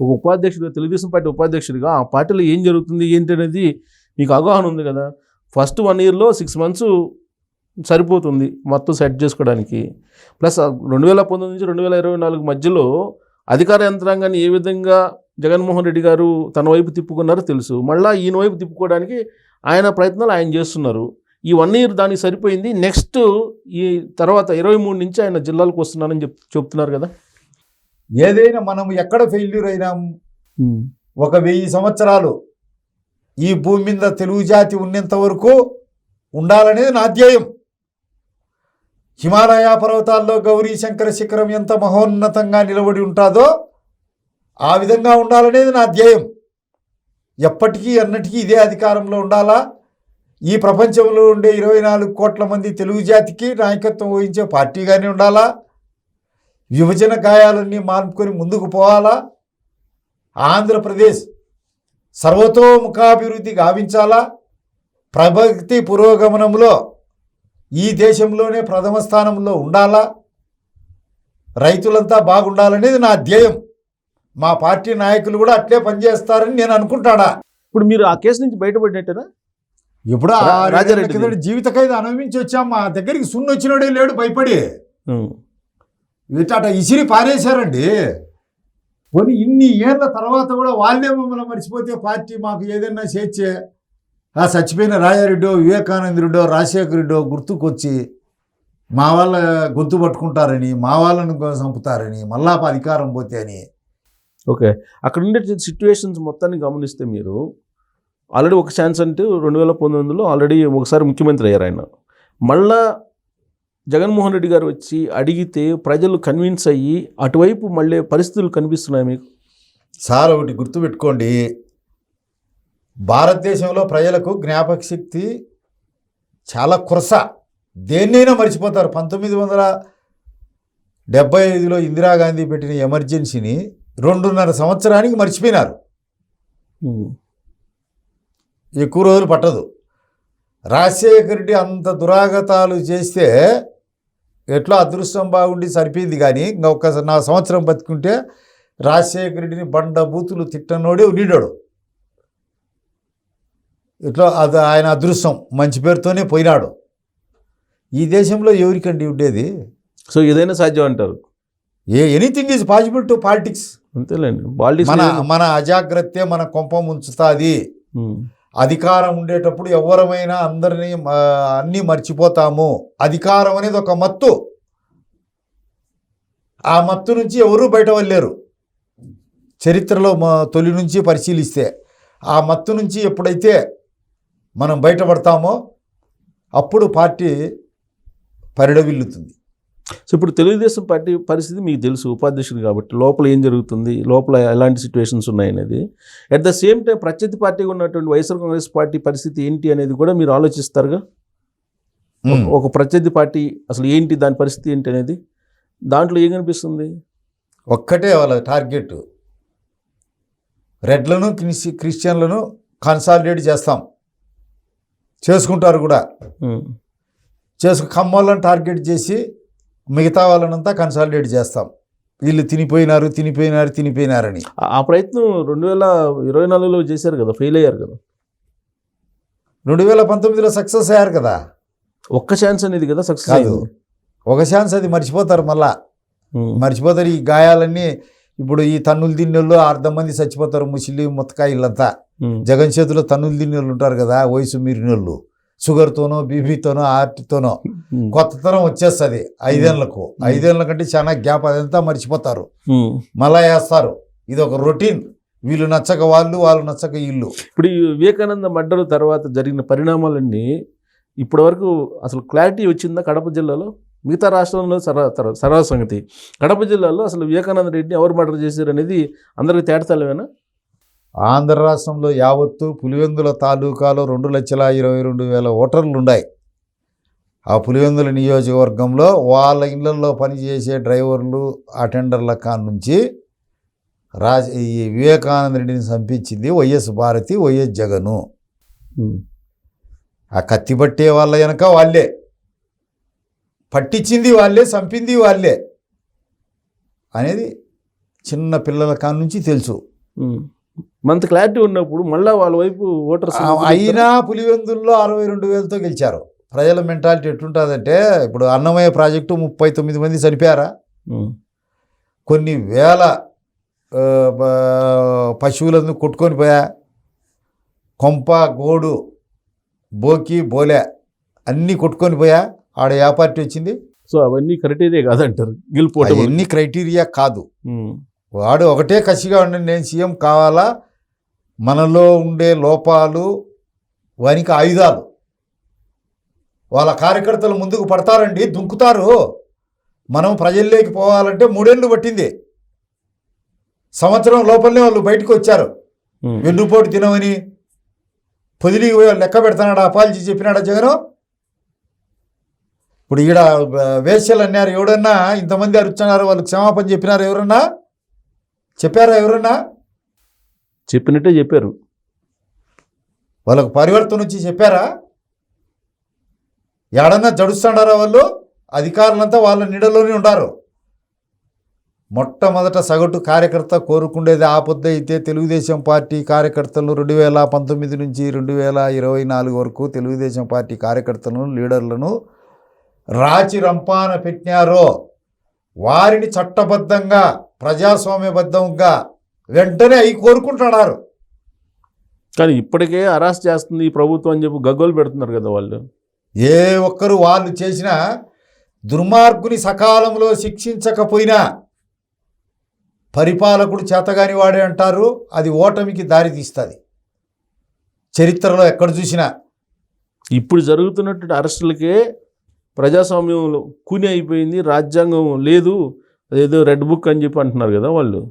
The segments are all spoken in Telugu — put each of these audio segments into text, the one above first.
ఒక ఉపాధ్యక్షుడిగా తెలుగుదేశం పార్టీ ఉపాధ్యక్షుడిగా ఆ పార్టీలో ఏం జరుగుతుంది ఏంటి అనేది మీకు అవగాహన ఉంది కదా. ఫస్ట్ వన్ ఇయర్లో సిక్స్ మంత్స్ సరిపోతుంది మొత్తం సెట్ చేసుకోవడానికి. ప్లస్ రెండు వేల పంతొమ్మిది నుంచి రెండు వేల ఇరవై నాలుగు మధ్యలో అధికార యంత్రాంగాన్ని ఏ విధంగా జగన్మోహన్ రెడ్డి గారు తన వైపు తిప్పుకున్నారో తెలుసు. మళ్ళీ ఈయన వైపు తిప్పుకోవడానికి ఆయన ప్రయత్నాలు ఆయన చేస్తున్నారు. ఈ వన్ ఇయర్ దానికి సరిపోయింది. నెక్స్ట్ ఈ తర్వాత ఇరవై మూడు నుంచి ఆయన జిల్లాలకు వస్తున్నానని చెప్ చెప్తున్నారు కదా. ఏదైనా మనం ఎక్కడ ఫెయిల్యూర్ అయినాం ఒక వెయ్యి సంవత్సరాలు ఈ భూమి మీద తెలుగు జాతి ఉన్నంత వరకు ఉండాలనేది నా ధ్యేయం. హిమాలయ పర్వతాల్లో గౌరీ శంకర శిఖరం ఎంత మహోన్నతంగా నిలబడి ఉంటుందో ఆ విధంగా ఉండాలనేది నా ధ్యేయం. ఎప్పటికీ అన్నటికీ ఇదే అధికారంలో ఉండాలా? ఈ ప్రపంచంలో ఉండే ఇరవై నాలుగు కోట్ల మంది తెలుగు జాతికి నాయకత్వం వహించే పార్టీగానే ఉండాలా? విభజన గాయాలన్నీ మానుకొని ముందుకు పోవాలా? ఆంధ్రప్రదేశ్ సర్వతోముఖాభివృద్ధి గావించాలా? ప్రగతి పురోగమనంలో ఈ దేశంలోనే ప్రథమ స్థానంలో ఉండాలా? రైతులంతా బాగుండాలనేది నా ధ్యేయం. మా పార్టీ నాయకులు కూడా అట్లే పనిచేస్తారని నేను అనుకుంటాడా? ఇప్పుడు మీరు ఆ కేసు నుంచి బయటపడినట్టేనా? ఇప్పుడు రాజారెడ్డి రాజారెడ్డి కిందటి జీవిత ఖైదు అనుభవించి వచ్చాం. మా దగ్గరికి సున్ను వచ్చినాడే లేడు భయపడి. ఇట్ట ఇసిరి పారేశారండి. పోనీ ఇన్ని ఏళ్ళ తర్వాత కూడా వాళ్ళే మమ్మల్ని మర్చిపోతే పార్టీ మాకు ఏదైనా చేర్చే ఆ చచ్చిపోయిన రాజారెడ్డో వివేకానంద రెడ్డో రెడ్డో గుర్తుకొచ్చి మా వాళ్ళ గొంతు పట్టుకుంటారని మా వాళ్ళను చంపుతారని మళ్ళా అధికారం పోతే అని. ఓకే. అక్కడ ఉండే సిచ్యువేషన్స్ మొత్తాన్ని గమనిస్తే మీరు ఆల్రెడీ ఒక ఛాన్స్ అంటే రెండు వేల పంతొమ్మిదిలో ఆల్రెడీ ఒకసారి ముఖ్యమంత్రి అయ్యారు ఆయన. మళ్ళా జగన్మోహన్ రెడ్డి గారు వచ్చి అడిగితే ప్రజలు కన్విన్స్ అయ్యి అటువైపు మళ్ళీ పరిస్థితులు కనిపిస్తున్నాయి మీకు? సార్ ఒకటి గుర్తుపెట్టుకోండి. భారతదేశంలో ప్రజలకు జ్ఞాపక శక్తి చాలా కురస. దేన్నైనా మర్చిపోతారు. పంతొమ్మిది వందల డెబ్బై ఐదులో ఇందిరాగాంధీ పెట్టిన ఎమర్జెన్సీని రెండున్నర సంవత్సరానికి మర్చిపోయినారు. ఎక్కువ రోజులు పట్టదు. రాజశేఖర రెడ్డి అంత దురాగతాలు చేస్తే ఎట్లా అదృష్టం బాగుండి సరిపోయింది కానీ ఇంకా ఒక్క నా సంవత్సరం బతుకుంటే రాజశేఖర రెడ్డిని బండ బూతులు తిట్టనోడే ఉండిడాడు ఇట్లా అది ఆయన అదృష్టం మంచి పేరుతోనే పోయినాడు. ఈ దేశంలో ఎవరికండి ఉండేది? సో ఏదైనా సాధ్యం అంటారు. ఏ anything is possible to politics. అంతేలేండి. పాలిటిక్స్ మన మన అజాగ్రత్తే మన కొంప ముంచుతుంది. అధికారం ఉండేటప్పుడు ఎవరమైనా అందరినీ అన్నీ మర్చిపోతాము. అధికారం అనేది ఒక మత్తు. ఆ మత్తు నుంచి ఎవరూ బయట వెళ్ళలేరు. చరిత్రలో మా తొలి నుంచి పరిశీలిస్తే ఆ మత్తు నుంచి ఎప్పుడైతే మనం బయటపడతామో అప్పుడు పార్టీ పరిడవిల్లుతుంది. సో ఇప్పుడు తెలుగుదేశం పార్టీ పరిస్థితి మీకు తెలుసు ఉపాధ్యక్షుడు కాబట్టి లోపల ఏం జరుగుతుంది లోపల ఎలాంటి సిచ్యువేషన్స్ ఉన్నాయనేది అట్ ద సేమ్ టైం ప్రత్యర్థి పార్టీగా ఉన్నటువంటి వైఎస్ఆర్ కాంగ్రెస్ పార్టీ పరిస్థితి ఏంటి అనేది కూడా మీరు ఆలోచిస్తారుగా? ఉమ్. ఒక ప్రత్యర్థి పార్టీ అసలు ఏంటి దాని పరిస్థితి ఏంటి అనేది? దాంట్లో ఏం కనిపిస్తుంది? ఒక్కటే వాళ్ళ టార్గెట్ రెడ్లను క్రిస్టి క్రిస్టియన్లను కన్సాలిడేట్ చేస్తాం. చేసుకుంటారు కూడా. ఉమ్. చేసుకు ఖమ్మాలను టార్గెట్ చేసి మిగతా వాళ్ళనంతా కన్సాలిడేట్ చేస్తాం. వీళ్ళు తినిపోయినారు తినిపోయినారు తినిపోయినారని. ఆ- ప్రయత్నం రెండు వేల ఇరవై నాలుగులో చేశారు కదా ఫెయిల్ అయ్యారు కదా? రెండు వేల పంతొమ్మిదిలో సక్సెస్ అయ్యారు కదా? ఒక్క ఛాన్స్ అనేది కదా సక్సెస్ కాదు. ఒక ఛాన్స్ అది మర్చిపోతారు మళ్ళా. మర్చిపోతారు ఈ గాయాలన్నీ. ఇప్పుడు ఈ తన్నులు తిన్నోళ్ళు అర్ధం మంది చచ్చిపోతారు ముస్లిం ముత్తకాయిలంతా ఉమ్. జగన్ చేతిలో తన్నులు తిన్నోళ్ళు ఉంటారు కదా వయసు మీరినోళ్ళు. షుగర్తోనో బీపీతోనో హార్ట్తోనో ఉమ్. కొత్తతనం వచ్చేస్తుంది ఐదేళ్ళకు. ఐదేళ్ళ కంటే చాలా గ్యాప్ అదంతా మర్చిపోతారు. మళ్ళా వేస్తారు. ఇది ఒక రొటీన్. వీళ్ళు నచ్చక వాళ్ళు వాళ్ళు నచ్చక ఇల్లు. ఇప్పుడు ఈ వివేకానంద మర్డర్ తర్వాత జరిగిన పరిణామాలన్నీ ఇప్పటి వరకు అసలు క్లారిటీ వచ్చిందా కడప జిల్లాలో? మిగతా రాష్ట్రంలో సరా తర- సరళ సంగతి. కడప జిల్లాలో అసలు వివేకానంద రెడ్డిని ఎవరు మర్డర్ చేశారు అనేది అందరికి తేడతలేమేనా ఆంధ్ర రాష్ట్రంలో యావత్తు పులివెందుల తాలూకాలో రెండు లక్షల ఇరవై రెండు వేల ఓటర్లు ఉన్నాయి ఆ పులివెందుల నియోజకవర్గంలో వాళ్ళ ఇళ్ళలో పనిచేసే డ్రైవర్లు అటెండర్ల కాడ నుంచి రాజ ఈ వివేకానంద రెడ్డిని చంపించింది వైఎస్ భారతి వైఎస్ జగను. ఆ కత్తి పట్టే వాళ్ళ వెనక వాళ్ళే. పట్టించింది వాళ్ళే చంపింది వాళ్ళే అనేది చిన్న పిల్లల కాడ నుంచి తెలుసు. మంత క్లారిటీ ఉన్నప్పుడు మళ్ళా వాళ్ళ వైపు ఓటర్స్ అయినా పులివెందుల్లో అరవై రెండు వేలతో గెలిచారు. ప్రజల మెంటాలిటీ ఎట్లుంటుందంటే ఇప్పుడు అన్నమయ్య ప్రాజెక్టు ముప్పై తొమ్మిది మంది చనిపోయారా. కొన్ని వేల పశువులను కొట్టుకొని పోయా. కొంప గోడు బోకి బోలే అన్నీ కొట్టుకొని పోయా. ఆడ ఏ పార్టీ వచ్చింది? సో అవన్నీ కరెక్టే కాదంటారు. గెలుపోవటం అవన్నీ క్రైటీరియా కాదు. వాడు ఒకటే కసిగా ఉండండి నేను సీఎం కావాలా? మనలో ఉండే లోపాలు వానికి ఆయుధాలు. వాళ్ళ కార్యకర్తలు ముందుకు పడతారండి దుంకుతారు. మనం ప్రజల్లోకి పోవాలంటే మూడేళ్ళు పట్టింది. సంవత్సరం లోపలనే వాళ్ళు బయటకు వచ్చారు. వెన్నుపోటు తినవని పొదిలికి పోయి వాళ్ళు లెక్క పెడతాడు అపాలజీ చెప్పినాడా జగను? ఇప్పుడు ఈడ వేశ్యలు అన్నారు ఎవడన్నా ఇంతమంది అరుచున్నారు వాళ్ళు క్షమాపణ చెప్పినారు ఎవరన్నా? చెప్పారా ఎవరన్నా? చెప్పినట్టే చెప్పారు. వాళ్ళకు పరివర్తన వచ్చి చెప్పారా? ఎడన్నా జడుస్తున్నారా వాళ్ళు? అధికారులంతా వాళ్ళ నీడలోనే ఉండారు. మొట్టమొదట సగటు కార్యకర్త కోరుకుండేది ఆపొద్దు అయితే తెలుగుదేశం పార్టీ కార్యకర్తలను రెండు వేల పంతొమ్మిది నుంచి రెండు వేల ఇరవై నాలుగు వరకు తెలుగుదేశం పార్టీ కార్యకర్తలను లీడర్లను రాచి రంపాన పెట్టినారో. వారిని చట్టబద్ధంగా ప్రజాస్వామ్యబద్ధంగా వెంటనే అవి కోరుకుంటున్నారు. కానీ ఇప్పటికే అరెస్ట్ చేస్తుంది ఈ ప్రభుత్వం అని చెప్పి గగ్గోలు పెడుతున్నారు కదా వాళ్ళు. ఏ ఒక్కరు వాళ్ళు చేసిన దుర్మార్గుని సకాలంలో శిక్షించకపోయినా పరిపాలకుడు చేతగాని వాడే అంటారు అది ఓటమికి దారి తీస్తుంది. చరిత్రలో ఎక్కడ చూసినా. ఇప్పుడు జరుగుతున్నటువంటి అరెస్టులకే ప్రజాస్వామ్యంలో కూని అయిపోయింది రాజ్యాంగం లేదు అదేదో రెడ్ బుక్ అని చెప్పి అంటున్నారు కదా వాళ్ళు.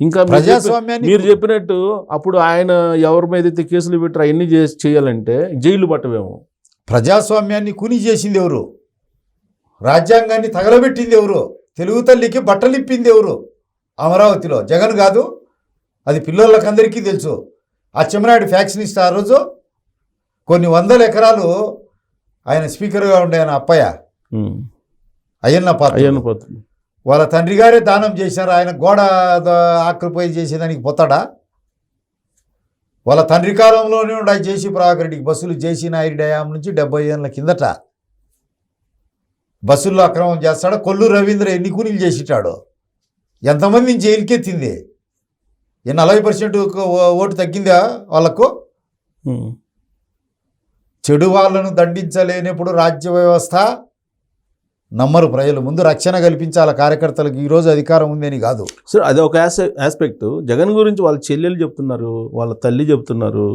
ఇంకా ప్రజాస్వామ్యాన్ని మీరు చెప్పినట్టు అప్పుడు ఆయన ఎవరి మీద అయితే కేసులు పెట్టారో అవన్నీ చేసి చేయాలంటే జైలు పట్టవేమో. ప్రజాస్వామ్యాన్ని కుని చేసింది ఎవరు? రాజ్యాంగాన్ని తగలబెట్టింది ఎవరు? తెలుగు తల్లికి బట్టలిప్పింది ఎవరు? అమరావతిలో. జగన్ కాదు అది పిల్లలకందరికీ తెలుసు. అచ్చెన్నాయుడు ఫ్యాక్షన్ ఆ రోజు కొన్ని వందల ఎకరాలు ఆయన స్పీకర్గా ఉండే ఆయన అప్పయ్య. అయ్యన్న పాత్ర అయ్యన్న పాత్రులు. వాళ్ళ తండ్రి గారే దానం చేశారు. ఆయన గోడ ఆక్రపోయి చేసేదానికి పోతాడా? వాళ్ళ తండ్రి కాలంలోనే ఉండే జేసీ ప్రభాకర్ రెడ్డికి బస్సులు జేసీ నాయుడు డ్యామ్ నుంచి డెబ్బై ఏళ్ళ కిందట బస్సుల్లో అక్రమం చేస్తాడు? కొల్లు రవీంద్ర ఎన్ని కూలీలు చేసిటాడు ఎంతమందిని జైలుకెత్తింది? ఈ నలభై పర్సెంట్ ఓటు తగ్గిందా వాళ్ళకు. చెడు వాళ్ళను దండించలేనప్పుడు రాజ్య వ్యవస్థ నమ్మరు ప్రజలు. ముందు రక్షణ కల్పించాల కార్యకర్తలకు? ఈరోజు అధికారం ఉందని కాదు. సరే అది ఒక ఆస్పెక్ట్ జగన్ గురించి వాళ్ళ చెల్లెలు చెప్తున్నారు వాళ్ళ తల్లి చెప్తున్నారు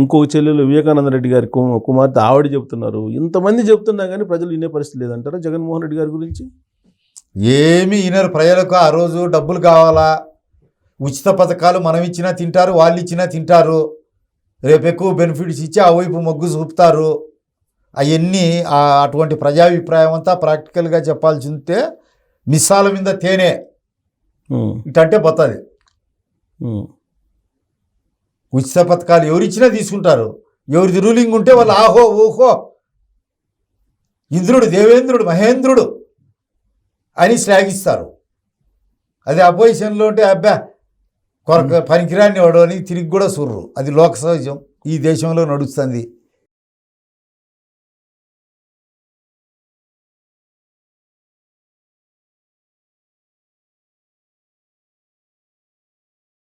ఇంకొక చెల్లెలు వివేకానంద రెడ్డి గారి కుమార్తె ఆవిడ చెప్తున్నారు. ఇంతమంది చెప్తున్నా కానీ ప్రజలు వినే పరిస్థితి లేదంటారా జగన్మోహన్ రెడ్డి గారి గురించి? ఏమి ఈయనరు ప్రజలకు. ఆ రోజు డబ్బులు కావాలా? ఉచిత పథకాలు మనం ఇచ్చినా తింటారు వాళ్ళు ఇచ్చినా తింటారు. రేపు ఎక్కువ బెనిఫిట్స్ ఇచ్చి ఆ వైపు మొగ్గు చూపుతారు. అవన్నీ అటువంటి ప్రజాభిప్రాయం అంతా ప్రాక్టికల్గా చెప్పాల్సి ఉంటే మిస్సాల మీద తేనె. ఇటంటే పోతుంది. ఉచిత పథకాలు ఎవరిచ్చినా తీసుకుంటారు. ఎవరిది రూలింగ్ ఉంటే వాళ్ళు ఆహో ఓహో ఇంద్రుడు దేవేంద్రుడు మహేంద్రుడు అని శ్లాఘిస్తారు. అది అపోజిషన్లో ఉంటే అబ్బా కొరక పనికిరాని వాడు అని తిరిగి కూడా చూర్రు అది లోక సహజం. ఈ దేశంలో నడుస్తుంది.